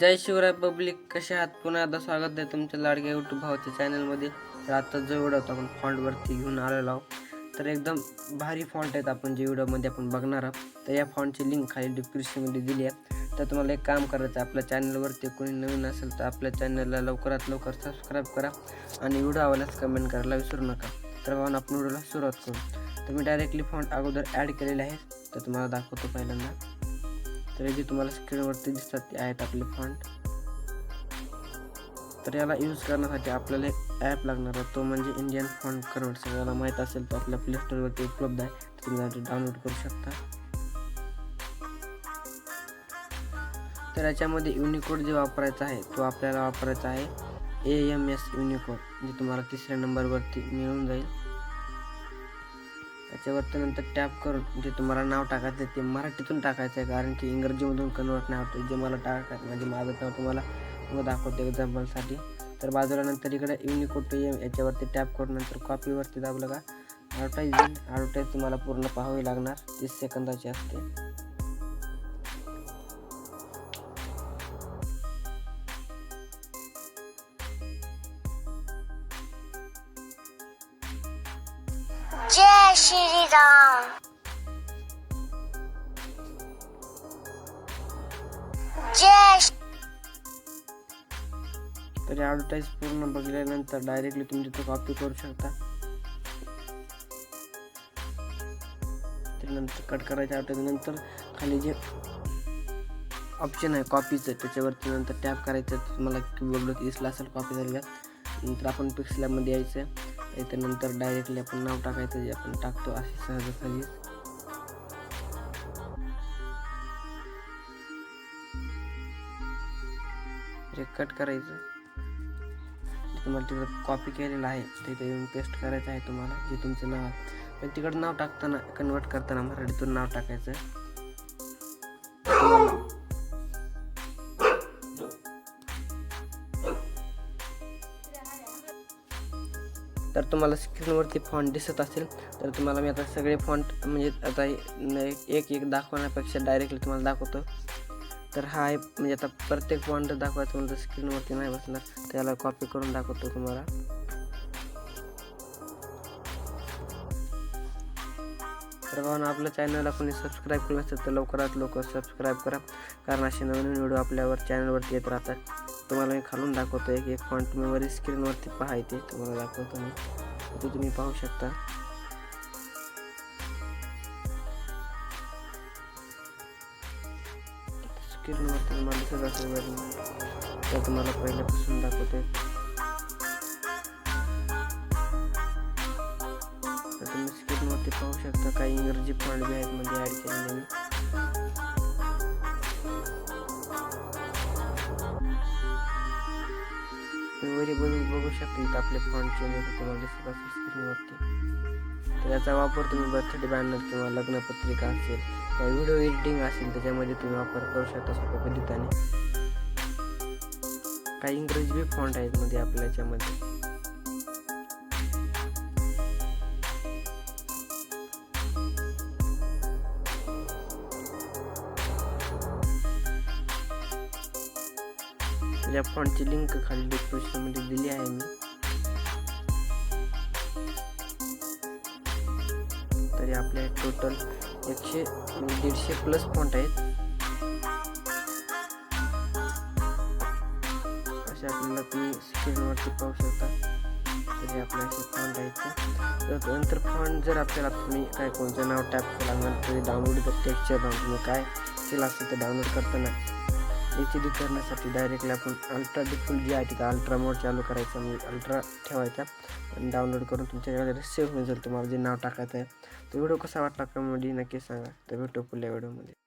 जय Shivray public कसे आहात? पुन्हा एकदा स्वागत आहे तुमच्या लाडक्या यूट्यूब भावाच्या चॅनलमध्ये तर आता जो व्हिडिओ होता आपण फॉन्टवरती घेऊन आलेलो आहोत. तर एकदम भारी फॉन्ट आहेत आपण जे व्हिडिओमध्ये आपण बघणार आहोत. तर या फॉन्टची लिंक खाली डिस्क्रिप्शनमध्ये दिली आहे. तर तुम्हाला एक काम करायचं आपल्या चॅनलवरती कोणी नवीन असेल तर आपल्या चॅनलला लवकरात लवकर सबस्क्राईब करा आणि व्हिडिओ आवडल्यास कमेंट करायला विसरू नका. तर भावना आपण व्हिडिओला सुरुवात करू. तर मी डायरेक्टली फॉन्ट अगोदर ॲड केलेले आहेत. तर तुम्हाला दाखवतो पहिल्यांदा. तर हे जे तुम्हाला स्क्रीनवरती दिसतात ते आहेत आपले फॉन्ट तर याला यूज करण्यासाठी आपल्याला एक ॲप लागणार आहे. तो म्हणजे इंडियन फॉन्ट करवट सगळ्याला माहीत असेल तो आपल्या प्ले स्टोरवरती उपलब्ध आहे. तुम्ही डाउनलोड करू शकता. तर याच्यामध्ये युनिकोड जे वापरायचा आहे तो आपल्याला वापरायचा आहे ए एम एस युनिकोड जे तुम्हाला तिसऱ्या नंबरवरती मिळून जाईल. त्याच्यावरती नंतर टॅप करून जे तुम्हाला नाव टाकायचं आहे ते मराठीतून टाकायचं आहे कारण की इंग्रजीमधून कन्वर्ट नाही होतं. जे मला टाकायचं म्हणजे माझं नाव तुम्हाला मग दाखवतो एक्झाम्पलसाठी तर बाजूला नंतर इकडे युनिकोड पे याच्यावरती टॅप करून नंतर कॉपीवरती दाबलं का ॲडव्हर्टाईज येईल ॲडव्हर्टाईज तुम्हाला पूर्ण पाहावी लागणार. तीस सेकंदाची असते. जय श्री राम जय श्री- तर ॲडव्हर्टाईज पूर्ण बघितल्यानंतर डायरेक्टली तुम्ही तिथं कॉपी करू शकता कट करायच्या नंतर खाली जे ऑप्शन आहे कॉपीचं त्याच्यावरती नंतर टॅप करायचं तुम्हाला कीबोर्डला दिसलं असेल कॉपी झालेल्या नंतर आपण पिक्सल्यामध्ये यायचं त्याच्यानंतर डायरेक्टली आपण नाव टाकायचं जे आपण टाकतो असे सहजासहजी जे कट करायचं तुम्हाला तिथं कॉपी केलेलं आहे तिथे येऊन पेस्ट करायचं आहे तुम्हाला जे तुमचं नाव आहे. पण तिकडं नाव टाकताना कन्वर्ट करताना मराठीतून नाव टाकायचं. तर तुम्हाला स्क्रीनवरती फॉन्ट दिसत असेल तर तुम्हाला मी आता सगळे फॉन्ट म्हणजे आता एक एक दाखवण्यापेक्षा डायरेक्टली तुम्हाला दाखवतो. तर हा आहे म्हणजे आता प्रत्येक फॉन्ट दाखवायचं म्हणजे स्क्रीनवरती नाही बसणार. त्याला कॉपी करून दाखवतो तुम्हाला. तर भावना आपल्या चॅनलला कोणी सबस्क्राईब केलं असेल तर लवकरात लवकर सबस्क्राईब करा. कारण असे नवीन व्हिडिओ आपल्यावर चॅनलवरती येत राहतात. तुम्हाला मी खालून दाखवतो एक एक फॉन्ट तुम्ही वरील स्क्रीनवरती पाहायचे तुम्हाला दाखवतो मी. ते तुम्ही पाहू शकता. स्क्रीनवरती तुम्हाला दिसत असेल तर तुम्हाला पहिल्यापासून दाखवते तर तुम्ही स्क्रीनवरती पाहू शकता. काही इंग्रजी फॉन्ट बी आहेत म्हणजे ॲड केलेले मी. तुम्ही बघू शकता इथं आपले फॉन्ट चेंज होते तुम्हाला दिसत असेल स्क्रीनवरती तर याचा वापर तुम्ही बर्थडे बॅनर किंवा लग्नपत्रिका असेल किंवा व्हिडिओ एडिटिंग असेल त्याच्यामध्ये तुम्ही वापर करू शकता सोप्या पद्धतीने काही इंग्रजी बी फॉन्ट आहेत मध्ये आपल्या याच्यामध्ये. या फॉन्टची लिंक खाली डिस्क्रिप्शनमध्ये दिली आहे मी. तरी आपल्या टोटल एकशे दीडशे प्लस फॉन्ट आहेत. असे आपल्याला तुम्ही स्क्रीनवरती पाहू शकता. तरी आपले असे फॉन्ट आहेत नंतर फॉन्ट जर आपल्याला तुम्ही काय कोणतं नाव टॅप केलं नंतर डाउनलोड टेक्स्चर डाउनलोड काय? केलं असेल तर डाउनलोड करताना एच डी करण्यासाठी डायरेक्टली आपण अल्ट्रा डिफुल जी आहे तिथं अल्ट्रा मोड चालू करायचा म्हणजे अल्ट्रा ठेवायचा. आणि डाउनलोड करून तुमच्याकडे सेव्ह होऊन जाईल. तुम्हाला जे नाव टाकायचं आहे. तो व्हिडिओ कसा वाटला कमेंटमध्ये म्हणजे नक्की सांगा. तर भेटू पुढल्या व्हिडिओमध्ये